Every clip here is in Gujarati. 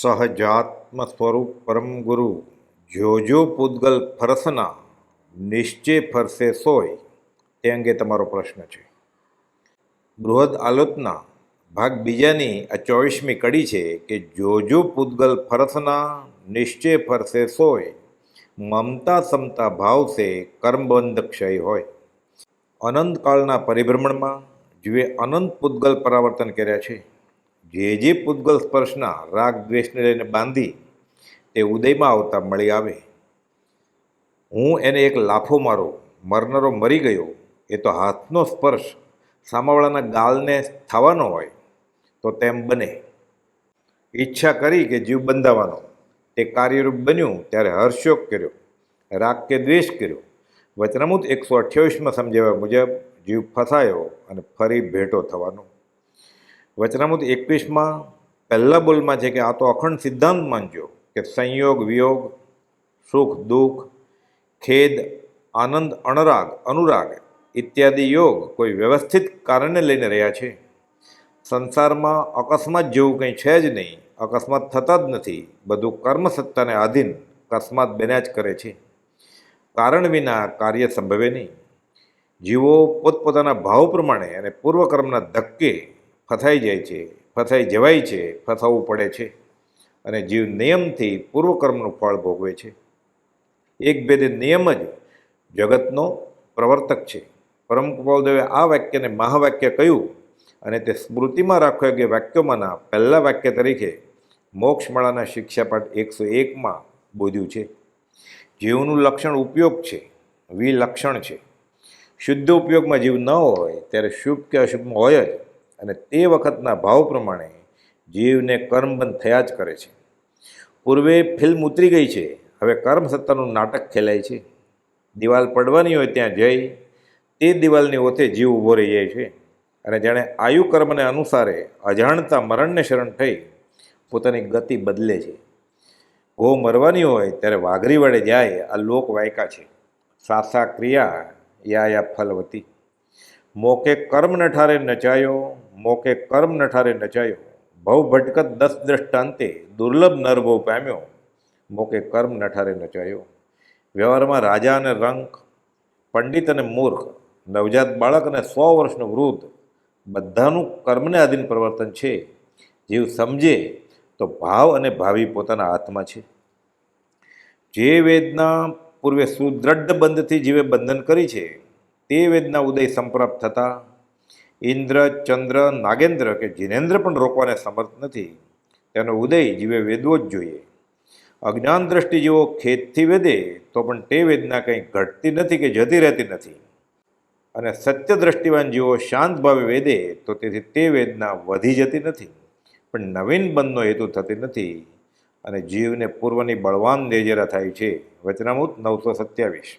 સહજાત્મ સ્વરૂપ પરમ ગુરુ જોજો પૂદગલ ફરસના નિશ્ચય ફરસે સોય, તે અંગે તમારો પ્રશ્ન છે. બૃહદ આલોચના, ભાગ બીજાની આ ચોવીસમી કડી છે કે જોજો પૂદગલ ફરસના નિશ્ચય ફરસે સોય, મમતા સમતા ભાવ સે કર્મબંધ ક્ષય હોય. અનંતકાળના પરિભ્રમણમાં, જીવે અનંત પૂદગલ પરાવર્તન કર્યા છે. જે જે પૂતગલ સ્પર્શના રાગ દ્વેષને લઈને બાંધી તે ઉદયમાં આવતા મળી આવે. હું એને એક લાફો મારો, મરનારો મરી ગયો, એ તો હાથનો સ્પર્શ, સામાવાળાના ગાલને થવાનો હોય, તો તેમ બને. ઈચ્છા કરી કે જીવ બંધાવાનો. તે કાર્યરૂપ બન્યું, ત્યારે હર્ષયોગ કર્યો, રાગ કે દ્વેષ કર્યો. વચનામૂત એકસો અઠ્યાવીસમાં સમજાવ્યા મુજબ જીવ ફસાયો અને ફરી ભેટો થવાનો. વચનામૃત એકવીસમાં પહેલા બોલમાં છે કે આ તો અખંડ સિદ્ધાંત માનજો કે સંયોગ, વિયોગ, સુખ, દુઃખ, ખેદ, આનંદ અણરાગ અનુરાગ ઇત્યાદિ યોગ કોઈ વ્યવસ્થિત કારણને લઈને રહ્યા છે. સંસારમાં અકસ્માત જેવું કંઈ છે જ નહીં, અકસ્માત થતા જ નથી, બધું કર્મસત્તાને આધીન અકસ્માત બન્યા જ કરે છે. કારણ વિના કાર્ય સંભવે નહીં. જીવો પોતપોતાના ભાવ પ્રમાણે અને પૂર્વકર્મના ધક્કે ફસાઈ જાય છે ફસાઈ જવાય છે ફસાવવું પડે છે. અને જીવ નિયમથી પૂર્વકર્મનું ફળ ભોગવે છે. એક ભેદે નિયમ જ જગતનો પ્રવર્તક છે. પરમ કૃપાલદેવે આ વાક્યને મહાવાક્ય કહ્યું અને તે સ્મૃતિમાં રાખવા યોગ્ય વાક્યોમાંના પહેલાં વાક્ય તરીકે મોક્ષમાળાના શિક્ષાપાઠ એકસો એકમાં બોધ્યું છે. જીવનું લક્ષણ ઉપયોગ છે, વિલક્ષણ છે. શુદ્ધ ઉપયોગમાં જીવ ન હોય, ત્યારે શુભ કે અશુભમાં હોય જ. અને તે વખતના ભાવ પ્રમાણે જીવને કર્મબંધ થયા જ કરે છે. પૂર્વે ફિલ્મ ઉતરી ગઈ છે. હવે કર્મ સત્તાનું નાટક ખેલાય છે. દિવાલ પડવાની હોય ત્યાં જઈ તે દિવાલની ઓથે જીવ ઊભો રહી જાય છે. અને જાણે આયુ કર્મને અનુસારે અજાણતા મરણને શરણ થઈ પોતાની ગતિ બદલે છે. ગો મરવાની હોય ત્યારે વાઘરી વડે જાય આ લોક વાયકા છે. સાસા ક્રિયા યા યા ફલવતી. મોકે કર્મ નઠારે નચાયો મોકે કર્મ નઠારે નચાયો. ભવ ભટકત દસ દ્રષ્ટાંતે દુર્લભ નરભો પામ્યો. મોકે કર્મ નઠારે નચાયો. વ્યવહારમાં રાજા અને રંક પંડિત અને મૂર્ખ, નવજાત બાળક અને સો વર્ષનો વૃદ્ધ બધાનું કર્મને આધીન પ્રવર્તન છે. જીવ સમજે તો ભાવ અને ભાવિ પોતાના હાથમાં છે. જે વેદના પૂર્વે સુદ્રઢ બંધથી જીવે બંધન કરી છે, તે વેદના ઉદય સંપ્રાપ્ત થતા ઇન્દ્ર, ચંદ્ર, નાગેન્દ્ર કે જીનેન્દ્ર પણ રોકવાને સમર્થ નથી. તેનો ઉદય જીવે વેદવો જ જોઈએ. અજ્ઞાન દ્રષ્ટિ જેવો ખેતથી વેદે, તો પણ તે વેદના કંઈ ઘટતી નથી કે જતી રહેતી નથી. અને સત્ય દ્રષ્ટિવાન જીવો શાંત ભાવે વેદે, તો તેથી તે વેદના વધી જતી નથી. પણ નવીન બંધનો હેતુ થતી નથી. અને જીવને પૂર્વની બળવાન દેજેરા થાય છે. વચનામૂત નવસો સત્યાવીસ.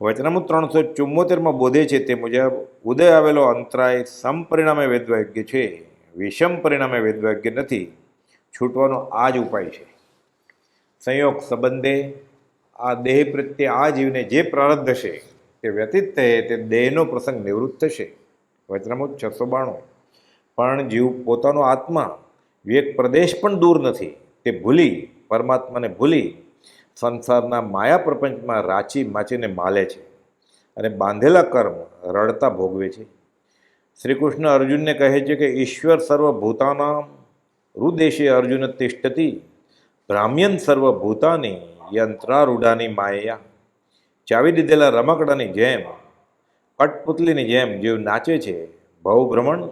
વચનામૃત ત્રણસો ચુમ્મોતેરમાં બોધે છે, તે મુજબ, ઉદય આવેલો અંતરાય સમપરિણામે વેદવાગ્ય છે, વિષમ પરિણામે વેદવાગ્ય નથી, છૂટવાનો આ જ ઉપાય છે. સંયોગ સંબંધે આ દેહ પ્રત્યે આ જીવને જે પ્રારબ્ધ હશે તે વ્યતીત થયે, તે દેહનો પ્રસંગ નિવૃત્ત થશે. વચનામૃત છસો બાણું. પણ જીવ પોતાનો આત્મા, વિવેક પ્રદેશ પણ દૂર નથી, તે ભૂલી, પરમાત્માને ભૂલી સંસારના માયા પ્રપંચમાં રાચી માચીને માલે છે અને બાંધેલા કર્મ રડતા ભોગવે છે. શ્રી કૃષ્ણ અર્જુનને કહે છે કે ઈશ્વર સર્વભૂતાના રુદેશે અર્જુન તિષ્ઠતી ભ્રામ્યન સર્વભૂતાની યંત્રારૂઢાની માયા, ચાવી દીધેલા રમકડાની જેમ, કટપુતલીની જેમ જીવ નાચે છે ભવભ્રમણ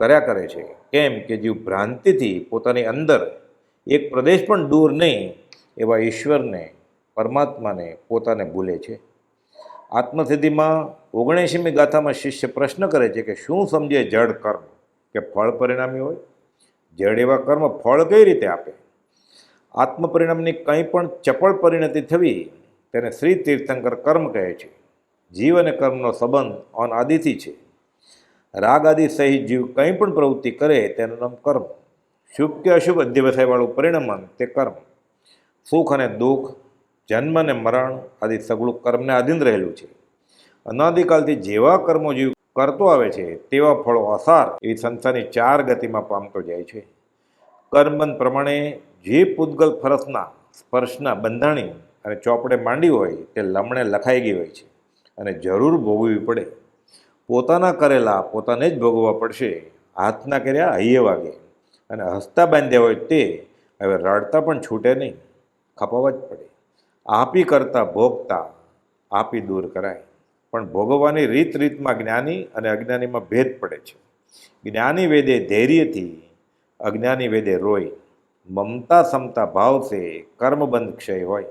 કર્યા કરે છે. કેમ કે જીવ ભ્રાંતિથી પોતાની અંદર એક પ્રદેશ પણ દૂર નહીં એવા ઈશ્વરને પરમાત્માને પોતાને ભૂલે છે. આત્મસિદ્ધિમાં ઓગણએંશીમી ગાથામાં શિષ્ય પ્રશ્ન કરે છે કે શું સમજે જડ કર્મ? કે ફળ પરિણામી હોય? જડ એવા કર્મ ફળ કઈ રીતે આપે? આત્મ પરિણામની કંઈ પણ ચપળ પરિણતિ થવી તેને શ્રી તીર્થંકર કર્મ કહે છે. જીવ અને કર્મનો સંબંધ અનાદિથી છે. રાગ આદિ સહિત જીવ કંઈ પણ પ્રવૃત્તિ કરે તેનું નામ કર્મ. શુભ કે અશુભ અધ્યવસાયવાળું પરિણમન તે કર્મ. સુખ અને દુઃખ જન્મ અને મરણ આદિ સગળું કર્મને આધીન રહેલું છે. અનાદિકાલથી જેવા કર્મો જીવ કરતો આવે છે, તેવા ફળો અસાર એવી સંસારની ચાર ગતિમાં પામતો જાય છે. કર્મબંધ પ્રમાણે જે પૂતગલ ફરસના, સ્પર્શના બંધાણી અને ચોપડે માંડી હોય, તે લમણે લખાઈ ગઈ હોય છે અને જરૂર ભોગવવી પડે. પોતાના કરેલા પોતાને જ ભોગવવા પડશે. હાથના કર્યા હૈયે વાગે અને હસતા બાંધ્યા હોય તે, હવે રડતા પણ છૂટે નહીં. ખપાવવા જ પડે. આપી કરતાં ભોગતા, આપી દૂર કરાય. પણ ભોગવવાની રીત રીતમાં જ્ઞાની અને અજ્ઞાનીમાં ભેદ પડે છે. જ્ઞાની વેદે ધૈર્યથી, અજ્ઞાની વેદે રોય. મમતા સમતા ભાવ છે કર્મબંધ ક્ષય હોય.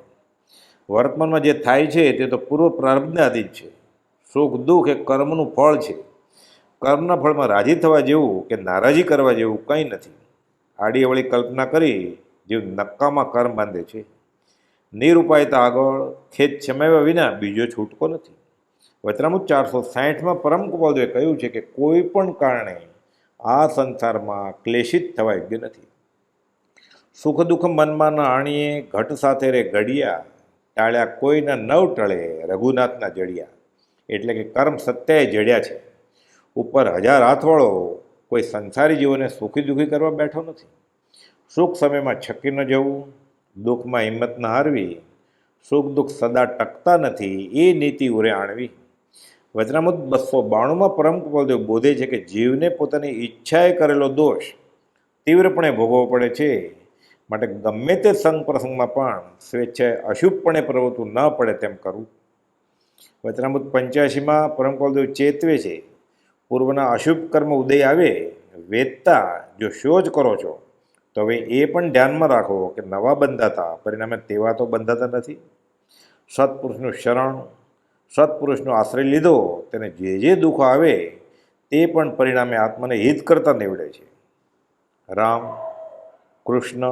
વર્તમાનમાં જે થાય છે તે તો પૂર્વ પ્રારબ્ધને આધીન છે. સુખ દુઃખ એ કર્મનું ફળ છે. કર્મના ફળમાં રાજી થવા જેવું કે નારાજી કરવા જેવું કંઈ નથી. આડીઅવળી કલ્પના કરી, જીવ નક્કામાં કર્મ બાંધે છે. નિરુપાયતા આગળ ખેત છમાવ્યા વિના બીજો છૂટકો નથી. વચનામુત ચારસો સાહીઠમાં પરમ કુપાદે કહ્યું છે કે કોઈ પણ કારણે આ સંસારમાં ક્લેશિત થવા યોગ્ય નથી. સુખ દુઃખ મનમાં ના આણીએ ઘટ સાથે રે ઘડિયા, ટાળ્યા કોઈના નવ ટળે રઘુનાથના જડિયા. એટલે કે કર્મ સત્યાએ જડ્યા છે. ઉપર હજાર હાથવાળો કોઈ સંસારી જીવોને સુખી દુઃખી કરવા બેઠો નથી. સુખ સમયમાં છકી ન જવું દુઃખમાં હિંમત ન હારવી, સુખ દુઃખ સદા ટકતા નથી, એ નીતિ ઉરે આણવી. વચનામૃત બસો બાણુંમાં પરમ કૃપાલદેવ બોધે છે કે જીવને પોતાની ઈચ્છાએ કરેલો દોષ તીવ્રપણે ભોગવવો પડે છે. માટે ગમે તે સંગ પ્રસંગમાં પણ સ્વેચ્છાએ અશુભપણે પ્રવૃત્તું ન પડે તેમ કરવું. વચનામૃત પંચ્યાસીમાં પરમ કૃપાલદેવ ચેતવે છે, પૂર્વના અશુભ કર્મ ઉદય આવે, વેદતા જો શોધ કરો છો તો હવે એ પણ ધ્યાનમાં રાખો કે નવા બંધાતા, પરિણામે તેવા તો બંધાતા નથી. સત્પુરુષનું શરણ, સત્પુરુષનો આશ્રય લીધો, તેને જે જે દુઃખો આવે, તે પણ પરિણામે આત્માને હિત કરતા નીવડે છે. રામ, કૃષ્ણ,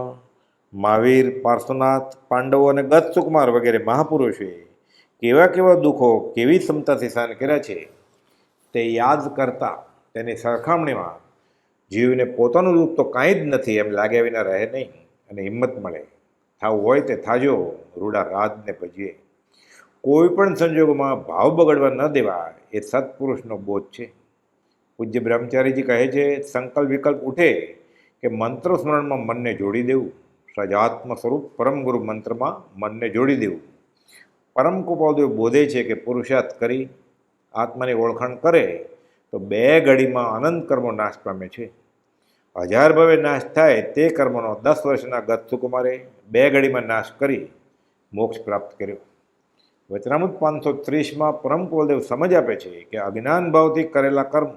મહાવીર, પાર્શ્વનાથ, પાંડવો અને ગત સુકુમાર વગેરે મહાપુરુષોએ કેવા કેવા દુઃખો કેવી ક્ષમતાથી સહન કર્યા છે, તે યાદ કરતા તેની સરખામણીમાં જીવને પોતાનું દુઃખ તો કાંઈ જ નથી એમ લાગ્યા વિના રહે નહીં અને હિંમત મળે. થાવું હોય તે થાજો, રૂડા રાતને ભજીએ. કોઈ પણ સંજોગોમાં ભાવ બગડવા ન દેવા એ સત્પુરુષનો બોધ છે. પૂજ્ય બ્રહ્મચારીજી કહે છે, સંકલ્પ વિકલ્પ ઉઠે કે મંત્ર સ્મરણમાં મનને જોડી દેવું. સજાત્મ સ્વરૂપ પરમ ગુરુ મંત્રમાં મનને જોડી દેવું. પરમ કૃપાદેવ બોધે છે કે પુરુષાર્થ કરી આત્માની ઓળખાણ કરે તો બે ઘડીમાં અનંત કર્મો નાશ પામે છે. હજાર ભવે નાશ થાય તે કર્મનો દસ વર્ષના ગત સુકુમારે બે ઘડીમાં નાશ કરી મોક્ષ પ્રાપ્ત કર્યો. વચનામૃત પાંચસો ત્રીસમાં પરમ કુલદેવ સમજ આપે છે કે અજ્ઞાન ભાવથી કરેલા કર્મ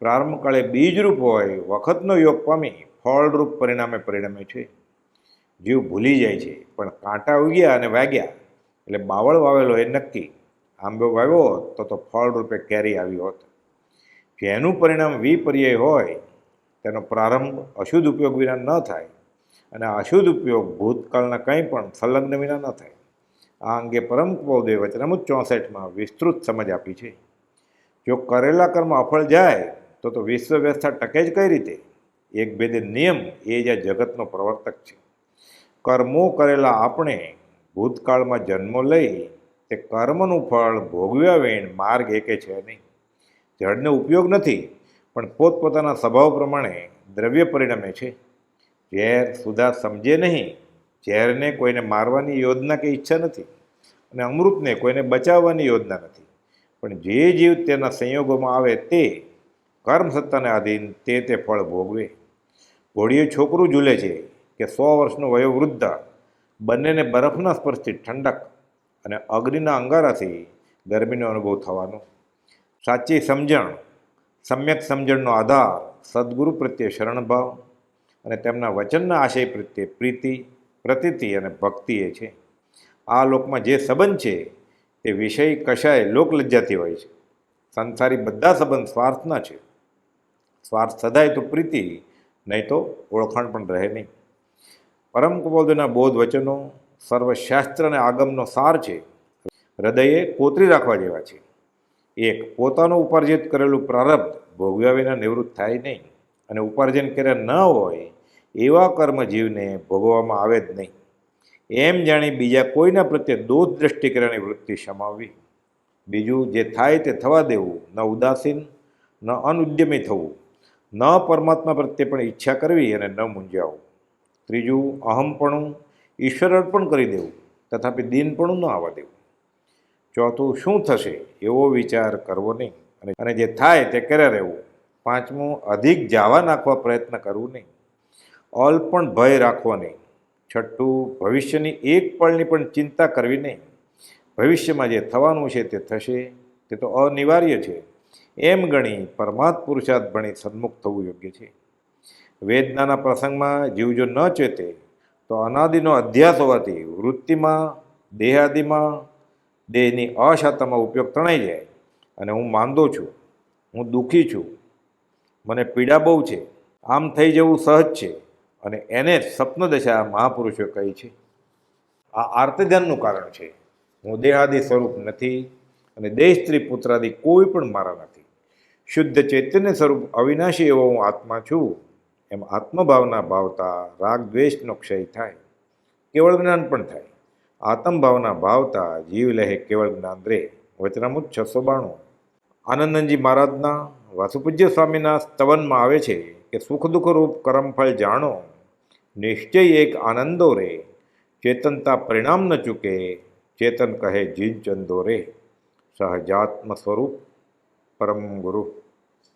પ્રારંભ કાળે બીજરૂપ હોય, વખતનો યોગ પામી ફળરૂપ પરિણામે પરિણમે છે. જીવ ભૂલી જાય છે, પણ કાંટા ઉગ્યા અને વાગ્યા એટલે બાવળ વાવેલો એ નક્કી. આંબો વાવ્યો તો તો ફળરૂપે કેરી આવી હોત. જેનું પરિણામ વિપર્યાય હોય, તેનો પ્રારંભ અશુદ્ધ ઉપયોગ વિના ન થાય અને અશુદ્ધ ઉપયોગ ભૂતકાળના કંઈ પણ સંલગ્ન વિના ન થાય. આ અંગે પરમ પૌદે વચનામૃત ચોસઠમાં વિસ્તૃત સમજ આપી છે. જો કરેલા કર્મ અફળ જાય, તો તો વિશ્વ વ્યવસ્થા ટકે જ કઈ રીતે? એક ભેદે નિયમ એ જ આ જગતનો પ્રવર્તક છે. કર્મો કરેલા આપણે ભૂતકાળમાં જન્મો લઈ તે કર્મનું ફળ ભોગવ્યા વેણ માર્ગ એકે છે નહીં. જળનો ઉપયોગ નથી, પણ પોતપોતાના સ્વભાવ પ્રમાણે દ્રવ્ય પરિણમે છે. ઝેર સુધા સમજે નહીં, ઝેરને કોઈને મારવાની યોજના કે ઈચ્છા નથી અને અમૃતને કોઈને બચાવવાની યોજના નથી. પણ જે જીવ તેના સંયોગોમાં આવે તે કર્મ સત્તાને આધીન તે તે ફળ ભોગવે. ઘોડીએ છોકરું ઝૂલે છે કે સો વર્ષનું વયોવૃદ્ધ બંનેને બરફના સ્પર્શથી ઠંડક અને અગ્નિના અંગારાથી ગરમીનો અનુભવ થવાનો. સાચી સમજણ, સમ્યક સમજણનો આધાર, સદગુરુ પ્રત્યે શરણભાવ અને તેમના વચનના આશય પ્રત્યે પ્રીતિ, પ્રતીતિ અને ભક્તિ એ છે. આ લોકમાં જે સંબંધ છે તે વિષય કશાય લોકલજ્જાથી હોય છે. સંસારી બધા સંબંધ સ્વાર્થના છે. સ્વાર્થ સદાય તો પ્રીતિ, નહીં તો ઓળખાણ પણ રહે નહીં. પરમ કબોધના બોધ વચનો સર્વશાસ્ત્ર અને આગમનો સાર છે. હૃદયે કોતરી રાખવા જેવા છે. એક પોતાનું ઉપાર્જિત કરેલું પ્રારબ્ધ ભોગવ્યા વિના નિવૃત્ત થાય નહીં અને ઉપાર્જન કર્યા ન હોય, એવા કર્મજીવને ભોગવવામાં આવે જ નહીં. એમ જાણી બીજા કોઈના પ્રત્યે દોષ દ્રષ્ટિ કર્યાની વૃત્તિ સમાવવી બીજું, જે થાય તે થવા દેવું, ન ઉદાસીન, ન અનુદ્યમી થવું, ન પરમાત્મા પ્રત્યે પણ ઈચ્છા કરવી અને ન મૂંઝાવું. ત્રીજું અહમપણું ઈશ્વર અર્પણ કરી દેવું, તથાપિ દિનપણું ન આવવા દેવું. ચોથું શું થશે એવો વિચાર કરવો નહીં. અને જે થાય તે કર્યા રહેવું. પાંચમું, અધિક જાવા નાખવા પ્રયત્ન કરવું નહીં. અલ પણ ભય રાખવો નહીં. છઠ્ઠું, ભવિષ્યની એક પળની પણ ચિંતા કરવી નહીં. ભવિષ્યમાં જે થવાનું છે તે થશે. તે તો અનિવાર્ય છે. એમ ગણી પરમાત્ પુરુષાર્થ ભણી સન્મુખ થવું યોગ્ય છે. વેદનાના પ્રસંગમાં જીવ જો ન ચેતે, તો અનાદિનો અધ્યાસ હોવાથી વૃત્તિમાં, દેહાદિમાં દેહની અશાતામાં ઉપયોગ તણાઈ જાય અને હું માંદો છું, હું દુઃખી છું, મને પીડા બહુ છે, આમ થઈ જવું સહજ છે અને એને જ સ્વપ્નદશા મહાપુરુષો કહી છે. આ આર્તધ્યાનનું કારણ છે. હું દેહાદી સ્વરૂપ નથી અને દેહ સ્ત્રી પુત્રાદી કોઈ પણ મારા નથી. શુદ્ધ ચૈતન્ય સ્વરૂપ અવિનાશી એવો હું આત્મા છું, એમ આત્મભાવના ભાવતા રાગ દ્વેષનો ક્ષય થાય, કેવળ જ્ઞાન પણ થાય. આત્મભાવના ભાવતા જીવ લહે કેવળ જ્ઞાન રે. વચનામુત છસો બાણું. આનંદનજી મહારાજના વાસુપૂજ્ય સ્વામીના સ્તવનમાં આવે છે કે સુખ દુઃખ રૂપ કર્મફળ જાણો. નિશ્ચય એક આનંદો રે. ચેતનતા પરિણામ ન ચૂકે. ચેતન કહે જીન ચંદો રે. સહજાત્મ સ્વરૂપ પરમ ગુરુ.